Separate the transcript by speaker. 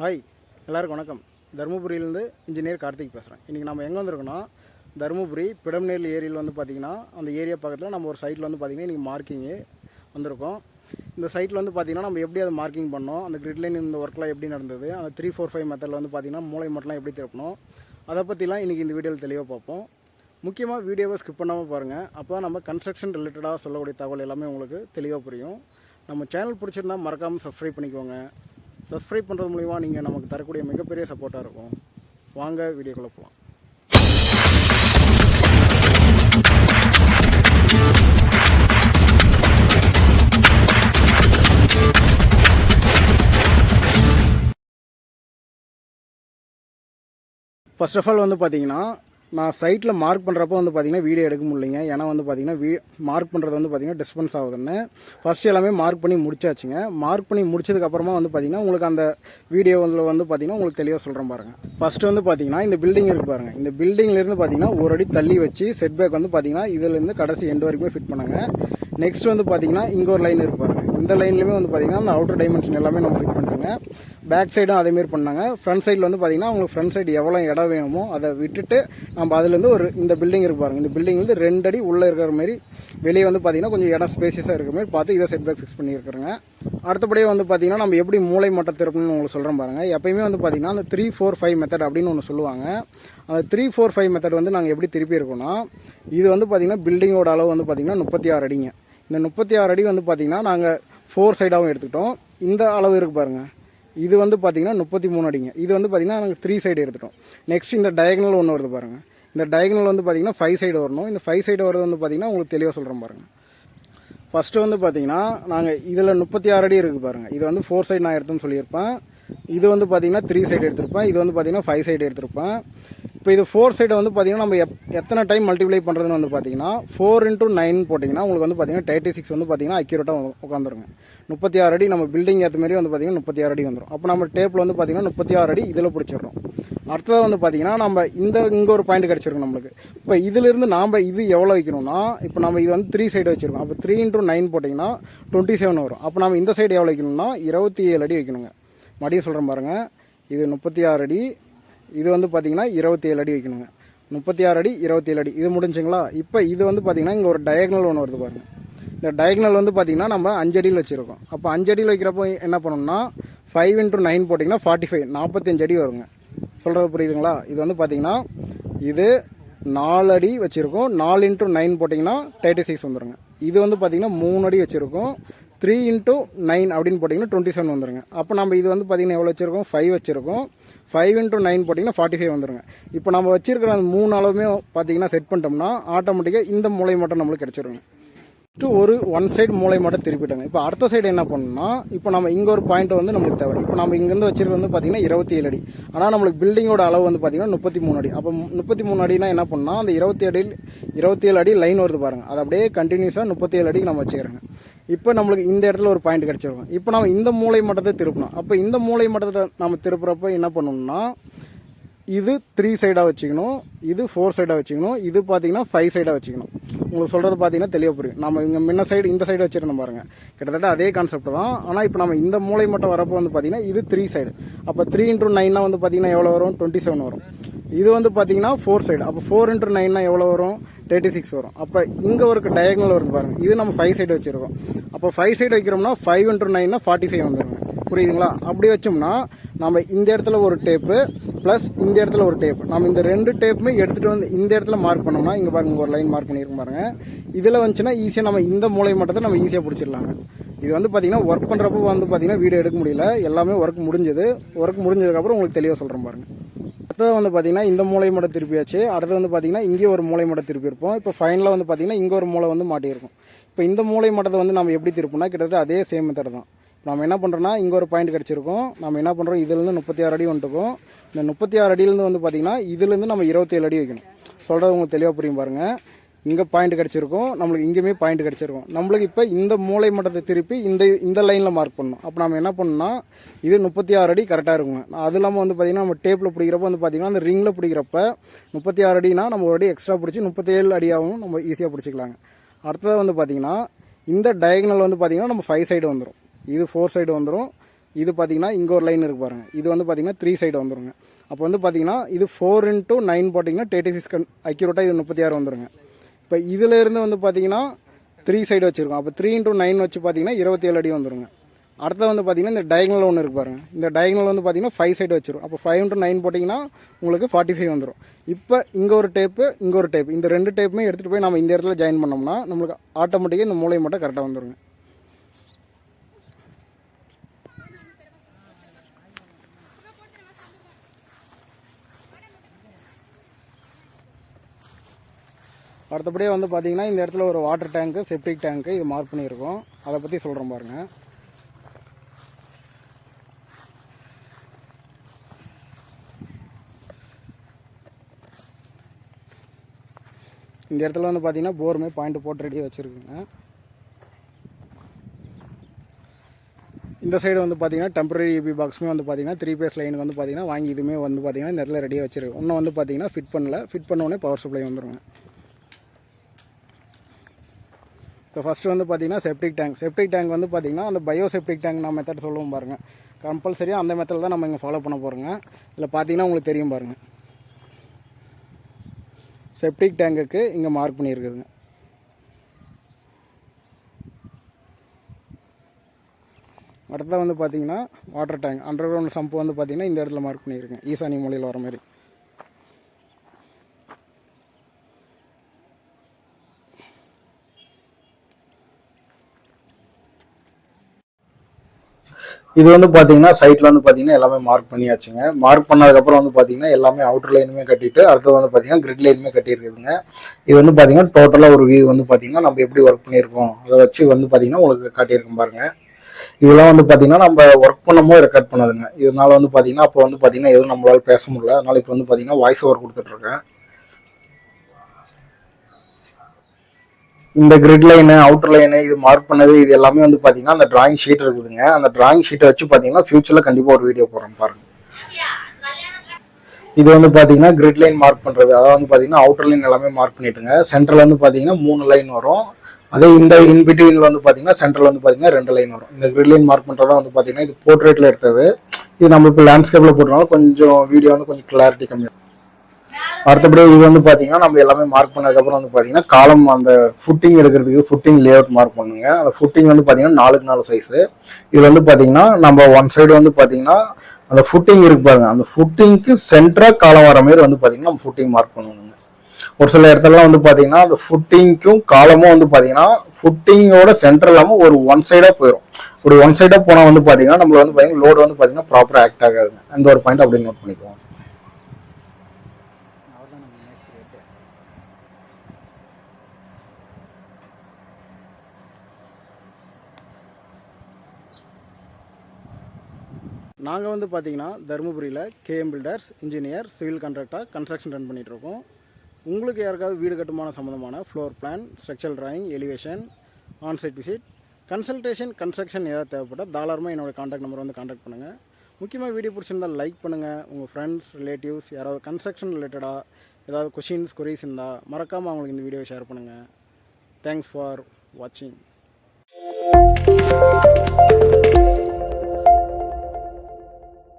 Speaker 1: Hi எல்லாருக்கும் வணக்கம். தருமபுரியிலேருந்து engineer Karthik பேசுகிறேன் இன்றைக்கி நம்ம எங்கே வந்திருக்கோன்னா தருமபுரி பிடம்நேர் ஏரியில் வந்து பார்த்திங்கன்னா அந்த ஏரியா பக்கத்தில் நம்ம ஒரு சைட்டில் வந்து பார்த்திங்கன்னா இன்றைக்கி மார்க்கிங்கு வந்திருக்கோம். இந்த சைட்டில் வந்து பார்த்திங்கன்னா நம்ம எப்படி அதை மார்க்கிங் பண்ணோம் அந்த கிரிட்லைன் இந்த ஒர்க்லாம் எப்படி நடந்தது அந்த த்ரீ ஃபோர் ஃபைவ் மெத்தடில் வந்து பார்த்திங்கன்னா மூளை மட்டும்லாம் எப்படி திருப்பணும் அதை பற்றிலாம் இன்றைக்கி இந்த வீடியோவில் தெளிவாக பார்ப்போம். முக்கியமாக வீடியோவை ஸ்கிப் பண்ணாமல் பாருங்கள் அப்போ தான் நம்ம கன்ஸ்ட்ரக்ஷன் ரிலேட்டடாக சொல்லக்கூடிய தகவல் எல்லாமே உங்களுக்கு தெளிவாக புரியும். நம்ம சேனல் பிடிச்சிருந்தா மறக்காமல் சப்ஸ்கிரைப் பண்ணிக்கோங்க. சப்ஸ்கிரைப் பண்ணுறது மூலிமா நீங்கள் நமக்கு தரக்கூடிய மிகப்பெரிய சப்போர்ட்டாக இருக்கும். வாங்க வீடியோக்குள்ளே போகலாம் ஃபர்ஸ்ட் ஆஃப் ஆல் வந்து பார்த்தீங்கன்னா நான் சைட்டில் மார்க் பண்ணுறப்போ வந்து பார்த்தீங்கன்னா வீடியோ எடுக்க முடியலைங்க. ஏன்னா வந்து பார்த்தீங்கன்னா வீ மார்க் பண்ணுறது வந்து பார்த்தீங்கன்னா டிஸ்பென்ஸ் ஆகுதுன்னு. ஃபர்ஸ்ட் எல்லாமே மார்க் பண்ணி முடிச்சாச்சுங்க. மார்க் பண்ணி முடிச்சதுக்கப்புறமா வந்து பார்த்தீங்கன்னா உங்களுக்கு அந்த வீடியோ வந்து வந்து பார்த்தீங்கன்னா உங்களுக்கு தெளிவாக சொல்கிறேன் பாருங்கள் ஃபஸ்ட்டு வந்து பார்த்தீங்கன்னா இந்த பில்டிங் இருக்கு பாருங்கள் இந்த பில்டிங்லேருந்து பார்த்தீங்கன்னா ஒரு அடி தள்ளி வச்சு செட்பேக் வந்து பார்த்தீங்கன்னா இதுலேருந்து கடைசி எண்டு வரைக்குமே ஃபிட் பண்ணாங்க. நெக்ஸ்ட் வந்து பார்த்தீங்கன்னா இங்கே ஒரு லைன் இருப்பாருங்க இந்த லைன்லையுமே வந்து பார்த்தீங்கன்னா அந்த அவுட்டர் டைமென்ஷன் எல்லாமே நம்ம ஃபிட் பண்ணுறாங்க பேக் சைடும் அதேமாரி பண்ணாங்க. ஃப்ரண்ட் சைடில் வந்து பார்த்தீங்கன்னா உங்களுக்கு ஃப்ரண்ட் சைடு எவ்வளோ இடம் வேணுமோ அதை விட்டுட்டு நம்ம அதுலேருந்து ஒரு இந்த பில்டிங் இருக்கு இந்த பில்டிங் வந்து ரெண்டு அடி உள்ளே இருக்கிற மாதிரி வெளியே வந்து பார்த்தீங்கன்னா கொஞ்சம் இடம் ஸ்பேசியஸாக இருக்கிற மாதிரி பார்த்து இதை செட் பேக் ஃபிக்ஸ் பண்ணியிருக்கிறோங்க அடுத்தபடியே வந்து பார்த்தீங்கன்னா நம்ம எப்படி மூளை மட்டம் திருப்பணும்னு உங்களுக்கு சொல்கிறேன் பாருங்கள் எப்பயுமே வந்து பார்த்தீங்கன்னா அந்த த்ரீ ஃபோர் ஃபைவ் மெத்தட் அப்படின்னு ஒன்று சொல்லுவாங்க. அந்த த்ரீ ஃபோர் ஃபைவ் மெத்தட் வந்து நாங்கள் எப்படி திருப்பி இருக்கோம்னா இது வந்து பார்த்தீங்கன்னா பில்டிங்கோட அளவு வந்து பார்த்தீங்கன்னா முப்பத்தி ஆறு அடிங்க. இந்த முப்பத்தி ஆறு அடி வந்து பார்த்தீங்கன்னா நாங்கள் ஃபோர் சைடாகவும் எடுத்துக்கிட்டோம். இந்த அளவு இருக்கு பாருங்க. இது வந்து பார்த்தீங்கன்னா முப்பத்தி மூணு அடிங்க. இது வந்து பார்த்தீங்கன்னா நாங்கள் த்ரீ சைடு எடுத்துட்டோம். நெக்ஸ்ட் இந்த டயக்னல் ஒன்று வருது பாருங்க. இந்த டயக்னல் வந்து பார்த்தீங்கன்னா ஃபைவ் சைடு வரணும். இந்த ஃபைவ் சைடு வரது வந்து பார்த்தீங்கன்னா உங்களுக்கு தெளிவாக சொல்கிறேன் பாருங்க. ஃபஸ்ட்டு வந்து பார்த்தீங்கன்னா நாங்கள் இதில் முப்பத்தி ஆறு அடி இருக்குது பாருங்க. இது வந்து ஃபோர் சைடு நான் எடுத்தோம்னு சொல்லியிருப்பேன். இது வந்து பார்த்தீங்கன்னா த்ரீ சைடு எடுத்திருப்பேன். இது வந்து பார்த்தீங்கன்னா ஃபைவ் சைடு எடுத்திருப்பேன். இப்போ இது ஃபோர் சைடை வந்து பார்த்தீங்கன்னா நம்ம எப் எத்தனை டைம் மல்டிப்ளை பண்ணுறதுன்னு வந்து பார்த்தீங்கன்னா ஃபோர் இன்ட்டு நைன் போட்டிங்கன்னா உங்களுக்கு வந்து பார்த்தீங்கன்னா தேர்ட்டி சிக்ஸ் வந்து பார்த்தீங்கன்னா அக்யூரேட்டாக உட்காந்துருங்க முப்பத்தி ஆறு அடி நம்ம பில்டிங் ஏற்ற மாதிரி வந்து பார்த்தீங்கன்னா முப்பத்தி ஆறு அடி வந்துடும் அப்போ நம்ம டேப்பில் வந்து பார்த்தீங்கன்னா முப்பத்தி ஆறு அடி இதில் பிடிச்சிடுறோம் அடுத்தது வந்து பார்த்தீங்கன்னா நம்ம இந்த இங்கே ஒரு பாயிண்ட் கிடச்சிருக்கும் நம்மளுக்கு. இப்போ இதிலிருந்து நாம் இது எவ்வளோ வைக்கணும்னா இப்போ நம்ம இது வந்து த்ரீ சைடு வச்சுருக்கோம். அப்போ த்ரீ இன்ட்டு நைன் போட்டிங்கன்னா டுவெண்ட்டி செவன் வரும். அப்போ நம்ம இந்த சைடு எவ்வளோ வைக்கணும்னா இருபத்தி ஏழு அடி வைக்கணுங்க. மறுபடியும் சொல்கிறேன் பாருங்கள் இது முப்பத்தி ஆறு அடி இது வந்து பார்த்தீங்கன்னா இருபத்தி ஏழு அடி வைக்கணுங்க. முப்பத்தி ஆறு அடி இருபத்தி ஏழு அடி. இது முடிஞ்சுங்களா? இப்போ இது வந்து பார்த்தீங்கன்னா இங்கே ஒரு டயக்னல் ஒன்று வருது பாருங்க. இந்த டயக்னல் வந்து பார்த்தீங்கன்னா நம்ம அஞ்சடியில் வச்சுருக்கோம். அப்போ அஞ்சடியில் வைக்கிறப்போ என்ன பண்ணணும்னா ஃபைவ் இன்டூ நைன் போட்டிங்கன்னா ஃபார்ட்டி ஃபைவ் நாற்பத்தஞ்சு அடி வருங்க. சொல்கிறது புரியுதுங்களா? இது வந்து பார்த்தீங்கன்னா இது நாலு அடி வச்சுருக்கோம். நாலு இன்ட்டு நைன் போட்டிங்கன்னா தேர்ட்டி சிக்ஸ் வந்துருங்க. இது வந்து பார்த்தீங்கன்னா மூணு அடி வச்சுருக்கோம். த்ரீ இன்ட்டு நைன் அப்படின்னு போட்டிங்கன்னா டுவெண்ட்டி செவன் வந்துருங்க. அப்போ நம்ம இது வந்து பார்த்தீங்கன்னா எவ்வளோ வச்சுருக்கோம்? ஃபைவ் வச்சுருக்கோம். ஃபைவ் இன்ட்டு நைன் போட்டிங்கன்னா ஃபார்ட்டி ஃபைவ் வந்துருங்க. இப்போ நம்ம வச்சிருக்கிற அந்த மூணு அளவுமே பார்த்தீங்கன்னா செட் பண்ணிட்டோம்னா ஆட்டோமேட்டிக்காக இந்த மூளை மட்டும் நம்மளுக்கு கிடச்சிருங்க. ஃபஸ்ட்டு ஒரு ஒன் சைடு மூளை மட்டும் திருப்பிட்டாங்க இப்போ அடுத்த சைடு என்ன பண்ணணும்னா இப்போ நம்ம இங்கே ஒரு பாயிண்ட் வந்து நம்மளுக்கு தேவை. இப்போ நம்ம இங்கேருந்து வச்சிருக்கிறது வந்து பார்த்தீங்கன்னா இருபத்தி ஏழு அடி. ஆனால் நம்மளுக்கு பில்டிங்கோட அளவு வந்து பார்த்தீங்கன்னா முப்பத்தி மூணு அடி. அப்போ முப்பத்தி மூணு அடினா என்ன பண்ணால் அந்த இருபத்தி அடியில் இருபத்தி ஏழு அடி லைன் வருது பாருங்கள் அது அப்படியே கண்டினியூஸாக முப்பத்தி ஏழு அடிக்கு நம்ம வச்சுக்கிறோங்க. இப்போ நம்மளுக்கு இந்த இடத்துல ஒரு பாயிண்ட் கிடச்சிருக்கும். இப்போ நம்ம இந்த மூளை மட்டத்தை திருப்பணும். அப்போ இந்த மூளை மட்டத்தை நம்ம திருப்புறப்ப என்ன பண்ணணும்னா இது த்ரீ சைடாக வச்சுக்கணும். இது ஃபோர் சைடாக வச்சுக்கணும். இது பார்த்தீங்கன்னா ஃபைவ் சைடாக வச்சுக்கணும். உங்களுக்கு சொல்கிறது பார்த்தீங்கன்னா தெளிவாக புரியும். நம்ம இங்கே முன்ன சைடு இந்த சைடு வச்சுருந்தோம் பாருங்கள் கிட்டத்தட்ட அதே கான்செப்ட் தான். ஆனால் இப்போ நம்ம இந்த மூளை மட்டும் வரப்போ வந்து பார்த்தீங்கன்னா இது த்ரீ சைடு அப்போ த்ரீ இன்ட்ரு நைன்னா வந்து பார்த்தீங்கன்னா எவ்வளோ வரும்? டுவெண்ட்டி செவன் வரும். இது வந்து பார்த்தீங்கன்னா ஃபோர் சைடு அப்போ ஃபோர் இன்ட்ரு நைன்னா எவ்வளோ வரும்? தேர்ட்டி சிக்ஸ் வரும். அப்போ இங்கே ஒரு டயகனல் வருது பாருங்க. இது நம்ம ஃபைவ் சைடு வச்சுருக்கோம். அப்போ ஃபைவ் சைடு வைக்கிறோம்னா ஃபைவ் இன்ட்ரு நைன்னா ஃபார்ட்டி ஃபைவ் வந்துருங்க. புரியுதுங்களா? அப்படி வச்சோம்னா நம்ம இந்த இடத்துல ஒரு டேப்பு ப்ளஸ் இந்த இடத்துல ஒரு டேப் நம்ம இந்த ரெண்டு டேப்புமே எடுத்துகிட்டு வந்து இந்த இடத்துல மார்க் பண்ணோம்னா இங்கே பாருங்க ஒரு லைன் மார்க் பண்ணியிருக்கோம் பாருங்க. இதில் வந்துச்சுன்னா ஈஸியாக நம்ம இந்த மூளை மட்டத்தை நம்ம ஈஸியாக பிடிச்சிடலாங்க. இது வந்து பார்த்தீங்கன்னா ஒர்க் பண்ணுறப்போ வந்து பார்த்தீங்கன்னா வீடியோ எடுக்க முடியல. எல்லாமே ஒர்க் முடிஞ்சது. ஒர்க் முடிஞ்சதுக்கப்புறம் உங்களுக்கு தெளிவாக சொல்கிறேன் பாருங்க. அடுத்தது வந்து பார்த்தீங்கன்னா இந்த மூளை மட்டும் திருப்பியாச்சு. அடுத்து வந்து பார்த்தீங்கன்னா இங்கே ஒரு மூளை மட்டும் திருப்பி இருப்போம் இப்போ ஃபைனலாக வந்து பார்த்தீங்கன்னா இங்கே ஒரு மூளை வந்து மாட்டியிருக்கும். இப்போ இந்த மூளை மட்டத்தை வந்து நம்ம எப்படி திருப்போம்னா கிட்டத்தட்ட அதே சேம் மெத்தட் தான். நம்ம என்ன பண்ணுறோன்னா இங்கே ஒரு பாயிண்ட் கிடச்சிருக்கோம். நம்ம என்ன பண்ணுறோம் இதுலேருந்து முப்பத்தி ஆறு அடி வந்துட்டுக்கும் இந்த முப்பத்தி ஆறு அடியிலேருந்து வந்து பார்த்தீங்கன்னா இதுலேருந்து நம்ம இருபத்தேழு அடி வைக்கணும். சொல்கிறது உங்களுக்கு தெளிவாக புரியும் பாருங்கள் இங்கே பாயிண்ட் கிடச்சிருக்கும். நம்மளுக்கு இங்கேயுமே பாயிண்ட் கிடச்சிருக்கும். நம்மளுக்கு இப்போ இந்த மூளை மட்டத்தை திருப்பி இந்த இந்த லைனில் மார்க் பண்ணணும். அப்போ நம்ம என்ன பண்ணோம்னா இது முப்பத்தி ஆறு அடி கரெக்டாக இருக்குங்க. அது இல்லாமல் வந்து பார்த்தீங்கன்னா நம்ம டேப்பில் பிடிக்கிறப்ப வந்து பார்த்தீங்கன்னா அந்த ரிங்கில் பிடிக்கிறப்ப முப்பத்தி ஆறு அடினா நம்ம ஒரு அடி எக்ஸ்ட்ரா பிடிச்சி முப்பத்தேழு அடியாகவும் நம்ம ஈஸியாக பிடிச்சிக்கலாங்க. அடுத்தது வந்து பார்த்தீங்கன்னா இந்த டயக்னல் வந்து பார்த்தீங்கன்னா நம்ம ஃபைவ் சைடு வந்துடும் இது ஃபோர் சைடு வந்துடும் இது பார்த்தீங்கன்னா இங்கே ஒரு லைன் இருக்கு பாருங்க. இது வந்து பார்த்தீங்கன்னா த்ரீ சைடு வந்துருங்க. அப்போ வந்து பார்த்தீங்கன்னா இது ஃபோர் இன்ட்டு நைன் போட்டிங்கன்னா தேர்ட்டி சிக்ஸ் கன் அக்யூரேட்டாக இது முப்பத்தி ஆறு வந்துருங்க. இப்போ இதுல இருந்து வந்து பார்த்தீங்கன்னா த்ரீ சைடு வச்சுருக்கோம். அப்போ த்ரீ இன்ட்டு நைன் வச்சு பார்த்தீங்கன்னா இருபத்தேழு அடி வந்துருங்க. அடுத்து வந்து பார்த்தீங்கன்னா இந்த டயக்னல் ஒன்று இருக்கு பாருங்க. இந்த டயக்னல் வந்து பார்த்தீங்கன்னா ஃபைவ் சைடு வச்சிரும். அப்போ ஃபைவ் இன்ட்டு நைன் போட்டிங்கன்னா உங்களுக்கு ஃபார்ட்டி ஃபைவ் வந்துடும் இப்போ இங்கே ஒரு டேப்பு இங்கே ஒரு டேப் இந்த ரெண்டு டேப்புமே எடுத்துகிட்டு போய் நம்ம இந்த இடத்துல ஜாயின் பண்ணோம்னா நம்மளுக்கு ஆட்டோமேட்டிக்காக இந்த மூளை மட்டும் கரெக்டாக வந்துடுங்க அடுத்தபடியே வந்து பார்த்தீங்கன்னா இந்த இடத்துல ஒரு வாட்டர் டேங்க்கு செப்டிக் டேங்க்கு இது மார்க் பண்ணியிருக்கோம். அதை பற்றி சொல்கிறேன் பாருங்கள் இந்த இடத்துல வந்து பார்த்தீங்கன்னா போருமே பாயிண்ட் போட்டு ரெடியாக வச்சுருக்குங்க. இந்த சைடு வந்து பார்த்தீங்கன்னா டெம்பரரி யூபி பாக்ஸுமே வந்து பார்த்தீங்கன்னா த்ரீ பேஸ் லைனுக்கு வந்து பார்த்தீங்கன்னா வாங்கி இதுவுமே வந்து பார்த்தீங்கன்னா இந்த இடத்துல ரெடியாக வச்சிருக்கு இன்னும் வந்து பார்த்தீங்கன்னா ஃபிட் பண்ணல. ஃபிட் பண்ண உடனே பவர் சப்ளை வந்துடுங்க இப்போ ஃபஸ்ட்டு வந்து பார்த்தீங்கன்னா செப்டிக் டேங்க் செப்டிக் டேங்க் வந்து பார்த்தீங்கன்னா அந்த பயோ செப்டிக் டேங்க் நான் மெத்தட் சொல்லுவோம் பாருங்கள் கம்பல்சரியாக அந்த மெத்தட் தான் நம்ம இங்கே ஃபாலோ பண்ண போகிறோங்க இதில் பார்த்தீங்கன்னா உங்களுக்கு தெரியும் பாருங்கள் செப்டிக் டேங்குக்கு இங்கே மார்க் பண்ணியிருக்குதுங்க. அடுத்தது வந்து பார்த்தீங்கன்னா water tank underground sump வந்து பார்த்தீங்கன்னா இந்த இடத்துல மார்க் பண்ணியிருக்கேன் ஈசானி மூலையில் வர மாதிரி. இது வந்து பார்த்தீங்கன்னா சைட்டில் வந்து பார்த்தீங்கன்னா எல்லாமே மார்க் பண்ணியாச்சுங்க மார்க் பண்ணதுக்கப்புறம் வந்து பார்த்தீங்கன்னா எல்லாமே அவுட்டர் லைனுமே கட்டிட்டு அடுத்து வந்து பார்த்தீங்கன்னா கிரிட் லைனுமே கட்டியிருக்குதுங்க இது வந்து பார்த்தீங்கன்னா டோட்டலாக ஒரு வியூ வந்து பார்த்தீங்கன்னா நம்ம எப்படி ஒர்க் பண்ணியிருக்கோம் அதை வச்சு வந்து பார்த்தீங்கன்னா உங்களுக்கு காட்டியிருக்கோம் பாருங்க இதெல்லாம் வந்து பார்த்தீங்கன்னா நம்ம ஒர்க் பண்ணும்போது ரெக்கார்ட் பண்ணதுங்க இதனால வந்து பார்த்தீங்கன்னா அப்போ வந்து பார்த்தீங்கன்னா எதுவும் நம்மளால பேச முடியல அதனால இப்போ வந்து பார்த்தீங்கன்னா வாய்ஸ் ஓவர் கொடுத்துட்ருக்கேன் இந்த கிரிட் லைனு அவுட்டர் லைனு இது மார்க் பண்ணது இது எல்லாமே வந்து பார்த்தீங்கன்னா அந்த டிராயிங் ஷீட் இருக்குதுங்க. அந்த டிராயிங் ஷீட்டை வச்சு பார்த்தீங்கன்னா ஃபியூச்சரில் கண்டிப்பாக ஒரு வீடியோ போடுறோம் பாருங்க. இது வந்து பார்த்தீங்கன்னா கிரிட் லைன் மார்க் பண்ணுறது அதாவது வந்து பார்த்தீங்கன்னா அவுட்டர் லைன் எல்லாமே மார்க் பண்ணிட்டுங்க. சென்டரில் வந்து பார்த்தீங்கன்னா மூணு லைன் வரும். அதே இந்த இன்பிட்வீனில் வந்து பார்த்தீங்கன்னா சென்டரில் வந்து பார்த்தீங்கன்னா ரெண்டு லைன் வரும். இந்த கிரிட் லைன் மார்க் பண்ணுறதா வந்து பார்த்தீங்கன்னா இது போர்ட்ரேட்டில் எடுத்தது. இது நம்ம இப்போ லேண்ட்ஸ்கேப்பில் போட்டனால கொஞ்சம் வீடியோ வந்து கொஞ்சம் கிளாரிட்டி கம்மியாக அடுத்தபடி இது வந்து பார்த்தீங்கன்னா நம்ம எல்லாமே மார்க் பண்ணதுக்கப்புறம் வந்து பார்த்தீங்கன்னா காலம் அந்த ஃபுட்டிங் எடுக்கிறதுக்கு ஃபுட்டிங் லேஅவுட் மார்க் பண்ணுங்க அந்த ஃபுட்டிங் வந்து பார்த்தீங்கன்னா நாலுக்கு நாலு சைஸு இது வந்து பார்த்தீங்கன்னா நம்ம ஒன் சைடு வந்து பார்த்தீங்கன்னா அந்த ஃபுட்டிங் இருக்கு பாருங்க அந்த ஃபுட்டிங்க்கு சென்டராக காலம் வர மாதிரி வந்து பார்த்தீங்கன்னா நம்ம ஃபுட்டிங் மார்க் பண்ணணுங்க ஒரு சில இடத்துலலாம் வந்து பார்த்தீங்கன்னா அந்த ஃபுட்டிங்க்கும் காலமும் வந்து பார்த்தீங்கன்னா ஃபுட்டிங்கோட சென்டர் இல்லாமல் ஒரு ஒன் சைடாக போயிடும் ஒரு ஒன் சைடாக போனால் வந்து பார்த்தீங்கன்னா நம்மள வந்து பார்த்தீங்கன்னா லோடு வந்து பார்த்தீங்கன்னா ப்ராப்பராக ஆக்ட் ஆகாதுங்க அந்த ஒரு பாயிண்ட் அப்படியே நோட் பண்ணிக்குவோம் நாங்கள் வந்து பார்த்திங்கன்னா தருமபுரியில் கேஎம் பில்டர்ஸ் இன்ஜினியர் சிவில் கான்ட்ராக்டாக கன்ஸ்ட்ரக்ஷன் ரன் பண்ணிகிட்ருக்கோம் உங்களுக்கு யாருக்காவது வீடு கட்டுமான சம்மந்தமான floor plan structural drawing elevation onsite visit consultation construction ஏதாவது தேவைப்பட்டால் தாராளமாக என்னோடய காண்டாக்ட் நம்பர் வந்து காண்டாக்ட் பண்ணுங்கள் முக்கியமாக வீடியோ பிடிச்சிருந்தால் லைக் பண்ணுங்கள் உங்கள் ஃப்ரெண்ட்ஸ் ரிலேட்டிவ்ஸ் யாராவது கன்ஸ்ட்ரக்ஷன் ரிலேட்டடாக ஏதாவது கொஷின்ஸ் கொரீஸ் இருந்தால் மறக்காமல் அவங்களுக்கு இந்த வீடியோ ஷேர் பண்ணுங்கள் தேங்க்ஸ் ஃபார் வாட்சிங்